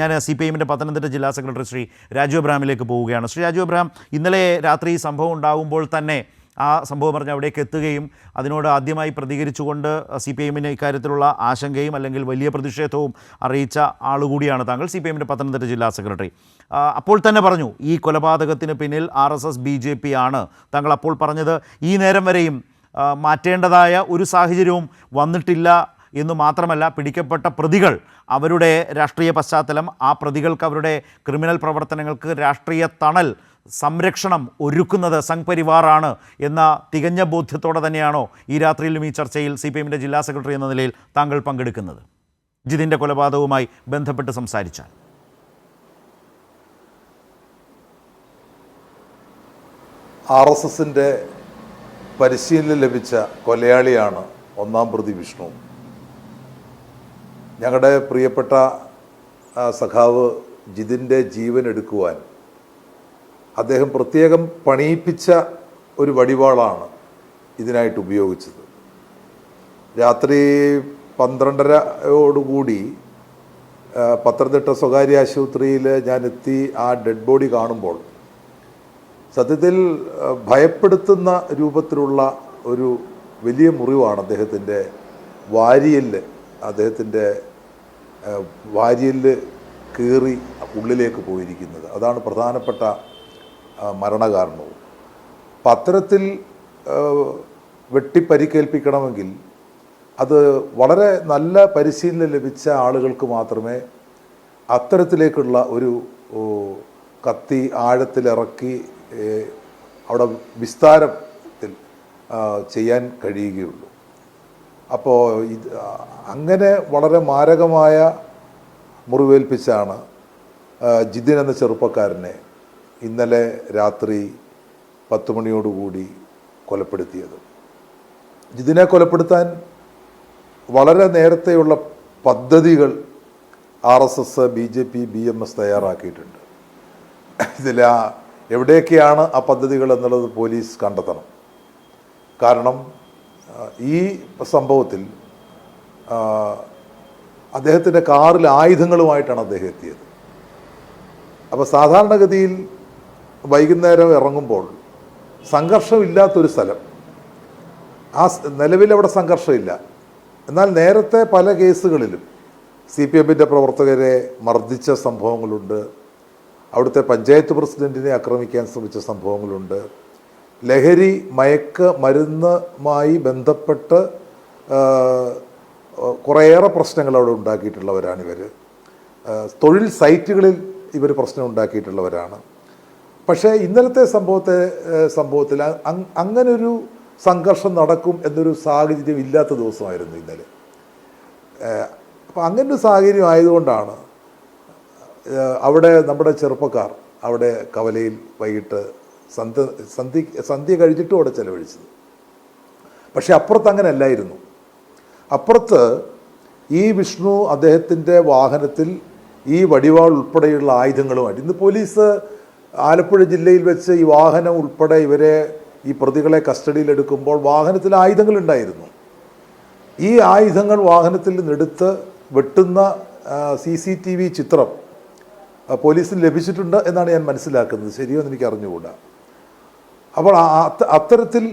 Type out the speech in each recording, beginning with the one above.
ഞാൻ C P എമ്മിന്റെ പത്തനംതിട്ട ജില്ലാ സെക്രട്ടറി ശ്രീ രാജു അബ്രഹാമിലേക്ക് പോവുകയാണ്. ശ്രീ രാജു അബ്രഹാം ഇന്നലെ രാത്രി സംഭവം ഉണ്ടാകുമ്പോൾ തന്നെ ആ സംഭവം പറഞ്ഞ് അവിടേക്ക് എത്തുകയും അതിനോട് ആദ്യമായി പ്രതികരിച്ചുകൊണ്ട് സി പി എമ്മിന് ഇക്കാര്യത്തിലുള്ള ആശങ്കയും അല്ലെങ്കിൽ വലിയ പ്രതിഷേധവും അറിയിച്ച ആളുകൂടിയാണ് താങ്കൾ സി പി എമ്മിന്റെ പത്തനംതിട്ട ജില്ലാ സെക്രട്ടറി. അപ്പോൾ തന്നെ പറഞ്ഞു ഈ കൊലപാതകത്തിന് പിന്നിൽ R S S B J P ആണ്. താങ്കൾ അപ്പോൾ പറഞ്ഞത് ഈ നേരം വരെയും മാറ്റേണ്ടതായ ഒരു സാഹചര്യവും വന്നിട്ടില്ല എന്ന് മാത്രമല്ല പിടിക്കപ്പെട്ട പ്രതികൾ അവരുടെ രാഷ്ട്രീയ പശ്ചാത്തലം ആ പ്രതികൾക്ക് അവരുടെ ക്രിമിനൽ പ്രവർത്തനങ്ങൾക്ക് രാഷ്ട്രീയ തണൽ സംരക്ഷണം ഒരുക്കുന്നത് സംഘ് പരിവാറാണ് എന്ന തികഞ്ഞ ബോധ്യത്തോടെ തന്നെയാണോ ഈ രാത്രിയിലും ഈ ചർച്ചയിൽ സി പി എമ്മിന്റെ ജില്ലാ സെക്രട്ടറി എന്ന നിലയിൽ താങ്കൾ പങ്കെടുക്കുന്നത്? ജിതിന്റെ കൊലപാതകവുമായി ബന്ധപ്പെട്ട് സംസാരിച്ചാൽ. ആർ എസ് എസിന്റെ പരിശീലനം ലഭിച്ച കൊലയാളിയാണ് ഒന്നാം പ്രതി വിഷ്ണു. ഞങ്ങളുടെ പ്രിയപ്പെട്ട സഖാവ് ജിതിന്റെ ജീവൻ എടുക്കുവാൻ അദ്ദേഹം പ്രത്യേകം പണിയിപ്പിച്ച ഒരു വടിവാളാണ് ഇതിനായിട്ട് ഉപയോഗിച്ചത്. രാത്രി പന്ത്രണ്ടരയോടുകൂടി പത്തനംതിട്ട സ്വകാര്യ ആശുപത്രിയിൽ ഞാൻ എത്തി ആ ഡെഡ് ബോഡി കാണുമ്പോൾ സത്യത്തിൽ ഭയപ്പെടുത്തുന്ന രൂപത്തിലുള്ള ഒരു വലിയ മുറിവാണ് അദ്ദേഹത്തിന്റെ വാരിയൽ അദ്ദേഹത്തിന്റെ അഹ്, വാരിയൽ കീറി ഉള്ളിലേക്ക് പോയിരിക്കുന്നത്. അതാണ് പ്രധാനപ്പെട്ട മരണകാരണവും. അപ്പം അത്തരത്തിൽ വെട്ടിപ്പരിക്കേൽപ്പിക്കണമെങ്കിൽ അത് വളരെ നല്ല പരിശീലനം ലഭിച്ച ആളുകൾക്ക് മാത്രമേ അത്തരത്തിലേക്കുള്ള ഒരു കത്തി ആഴത്തിലിറക്കി അവിടെ വിസ്താരത്തിൽ ചെയ്യാൻ കഴിയുകയുള്ളൂ. അപ്പോൾ ഇത് അങ്ങനെ വളരെ മാരകമായ മുറിവേൽപ്പിച്ചാണ് ജിതിൻ എന്ന ചെറുപ്പക്കാരനെ ഇന്നലെ രാത്രി പത്ത് മണിയോടുകൂടി കൊലപ്പെടുത്തിയത്. ജിതിനെ കൊലപ്പെടുത്താൻ വളരെ നേരത്തെയുള്ള പദ്ധതികൾ R S S B J P B M S തയ്യാറാക്കിയിട്ടുണ്ട്. ഇതിൽ എവിടെയൊക്കെയാണ് ആ പദ്ധതികൾ എന്നുള്ളത് പോലീസ് കണ്ടെത്തണം. കാരണം ഈ സംഭവത്തിൽ അദ്ദേഹത്തിന്റെ കാറിൽ ആയുധങ്ങളുമായിട്ടാണ് അദ്ദേഹം എത്തിയത്. അപ്പോൾ സാധാരണഗതിയിൽ വൈകുന്നേരം ഇറങ്ങുമ്പോൾ സംഘർഷമില്ലാത്തൊരു സ്ഥലം. ആ നിലവിൽ അവിടെ സംഘർഷമില്ല. എന്നാൽ നേരത്തെ പല കേസുകളിലും സി പി എമ്മിന്റെ പ്രവർത്തകരെ മർദ്ദിച്ച സംഭവങ്ങളുണ്ട്. അവിടുത്തെ പഞ്ചായത്ത് പ്രസിഡന്റിനെ ആക്രമിക്കാൻ ശ്രമിച്ച സംഭവങ്ങളുണ്ട്. ലഹരി മയക്ക മരുന്നുമായി ബന്ധപ്പെട്ട് കുറേയേറെ പ്രശ്നങ്ങൾ അവിടെ ഉണ്ടാക്കിയിട്ടുള്ളവരാണ് ഇവർ തൊഴിൽ സൈറ്റുകളിൽ ഇവർ പ്രശ്നം ഉണ്ടാക്കിയിട്ടുള്ളവരാണ്. പക്ഷേ ഇന്നലത്തെ സംഭവത്തെ സംഭവത്തിൽ അങ്ങനൊരു സംഘർഷം നടക്കും എന്നൊരു സാഹചര്യം ഇല്ലാത്ത ദിവസമായിരുന്നു ഇന്നലെ. അപ്പം അങ്ങനൊരു സാഹചര്യം ആയതുകൊണ്ടാണ് അവിടെ നമ്മുടെ ചെറുപ്പക്കാർ അവിടെ കവലയിൽ വൈകിട്ട് സന്ധ്യ സന്ധ്യ സന്ധ്യ കഴിഞ്ഞിട്ടും അവിടെ ചെലവഴിച്ചത്. പക്ഷെ അപ്പുറത്ത് അങ്ങനെ അല്ലായിരുന്നു അപ്പുറത്ത് ഈ വിഷ്ണു അദ്ദേഹത്തിന്റെ വാഹനത്തിൽ ഈ വടിവാൾ ഉൾപ്പെടെയുള്ള ആയുധങ്ങളുമായിട്ട് ഇന്ന് പോലീസ് ആലപ്പുഴ ജില്ലയിൽ വെച്ച് ഈ വാഹനം ഉൾപ്പെടെ ഇവരെ ഈ പ്രതികളെ കസ്റ്റഡിയിലെടുക്കുമ്പോൾ വാഹനത്തിൽ ആയുധങ്ങളുണ്ടായിരുന്നു. ഈ ആയുധങ്ങൾ വാഹനത്തിൽ നിന്നെടുത്ത് വെട്ടുന്ന സി സി ടി വി ചിത്രം പോലീസിന് ലഭിച്ചിട്ടുണ്ട് എന്നാണ് ഞാൻ മനസ്സിലാക്കുന്നത്. ശരിയോ എന്ന് എനിക്ക് അറിഞ്ഞുകൂടാ അപ്പോൾ അത്തരത്തിൽ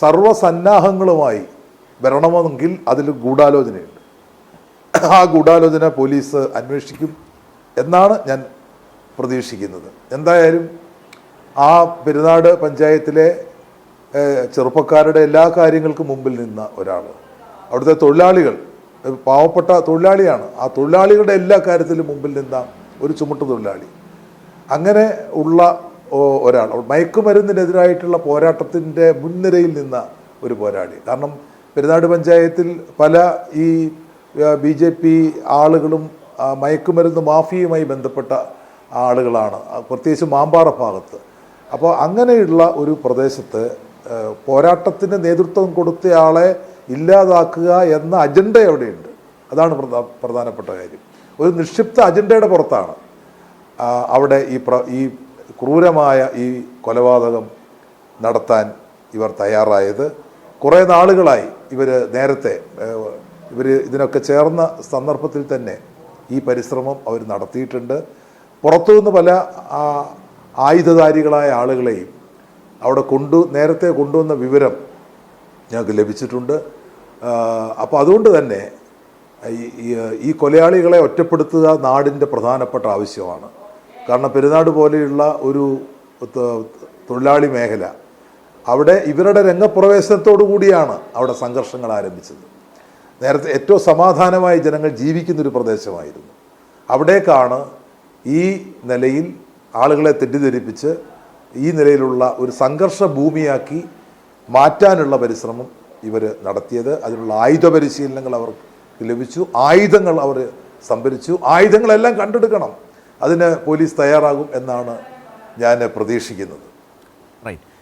സർവസന്നാഹങ്ങളുമായി വരണമെങ്കിൽ അതിൽ ഗൂഢാലോചനയുണ്ട്. ആ ഗൂഢാലോചന പോലീസ് അന്വേഷിക്കും എന്നാണ് ഞാൻ പ്രതീക്ഷിക്കുന്നത്. എന്തായാലും ആ പെരുന്നാട് പഞ്ചായത്തിലെ ചെറുപ്പക്കാരുടെ എല്ലാ കാര്യങ്ങൾക്കും മുമ്പിൽ നിന്ന ഒരാൾ അവിടുത്തെ തൊഴിലാളികൾ പാവപ്പെട്ട തൊഴിലാളിയാണ്. ആ തൊഴിലാളികളുടെ എല്ലാ കാര്യത്തിലും മുമ്പിൽ നിന്ന ഒരു ചുമട്ട് തൊഴിലാളി. അങ്ങനെ ഉള്ള ഒരാൾ. മയക്കുമരുന്നിനെതിരായിട്ടുള്ള പോരാട്ടത്തിന്റെ മുൻനിരയിൽ നിന്ന ഒരു പോരാളി. കാരണം പെരുന്നാട് പഞ്ചായത്തിൽ പല ഈ ബി ജെ പി ആളുകളും മയക്കുമരുന്ന് മാഫിയുമായി ബന്ധപ്പെട്ട ആളുകളാണ്. പ്രത്യേകിച്ച് മാമ്പാറ ഭാഗത്ത്. അപ്പോൾ അങ്ങനെയുള്ള ഒരു പ്രദേശത്ത് പോരാട്ടത്തിന് നേതൃത്വം കൊടുത്തയാളെ ഇല്ലാതാക്കുക എന്ന അജണ്ട അവിടെയുണ്ട് അതാണ് പ്രധാ- പ്രധാനപ്പെട്ട കാര്യം. ഒരു നിക്ഷിപ്ത അജണ്ടയുടെ പുറത്താണ് അവിടെ ഈ ഈ ക്രൂരമായ ഈ കൊലപാതകം നടത്താൻ ഇവർ തയ്യാറായത്. കുറേ നാളുകളായി ഇവർ നേരത്തെ ഇവർ ഇതിനൊക്കെ ചേർന്ന സന്ദർഭത്തിൽ തന്നെ ഈ പരിശ്രമം അവർ നടത്തിയിട്ടുണ്ട്. പുറത്തുനിന്ന് പല ആയുധധാരികളായ ആളുകളെയും അവിടെ കൊണ്ടു നേരത്തെ കൊണ്ടുവന്ന വിവരം ഞങ്ങൾക്ക് ലഭിച്ചിട്ടുണ്ട്. അപ്പോൾ അതുകൊണ്ട് തന്നെ ഈ കൊലയാളികളെ ഒറ്റപ്പെടുത്തുക നാടിന്റെ പ്രധാനപ്പെട്ട ആവശ്യമാണ്. കാരണം പെരുന്നാട് പോലെയുള്ള ഒരു തൊഴിലാളി മേഖല. അവിടെ ഇവരുടെ രംഗപ്രവേശനത്തോടു കൂടിയാണ് അവിടെ സംഘർഷങ്ങൾ ആരംഭിച്ചത്. നേരത്തെ ഏറ്റവും സമാധാനമായി ജനങ്ങൾ ജീവിക്കുന്നൊരു പ്രദേശമായിരുന്നു. അവിടേക്കാണ് ഈ നിലയിൽ ആളുകളെ തെറ്റിദ്ധരിപ്പിച്ച് ഈ നിലയിലുള്ള ഒരു സംഘർഷ ഭൂമിയാക്കി മാറ്റാനുള്ള പരിശ്രമം ഇവർ നടത്തിയത്. അതിനുള്ള ആയുധ പരിശീലനങ്ങൾ അവർക്ക് ലഭിച്ചു. ആയുധങ്ങൾ അവർ സംഭരിച്ചു. ആയുധങ്ങളെല്ലാം കണ്ടെടുക്കണം. അതിന് പോലീസ് തയ്യാറാകും എന്നാണ് ഞാൻ പ്രതീക്ഷിക്കുന്നത്.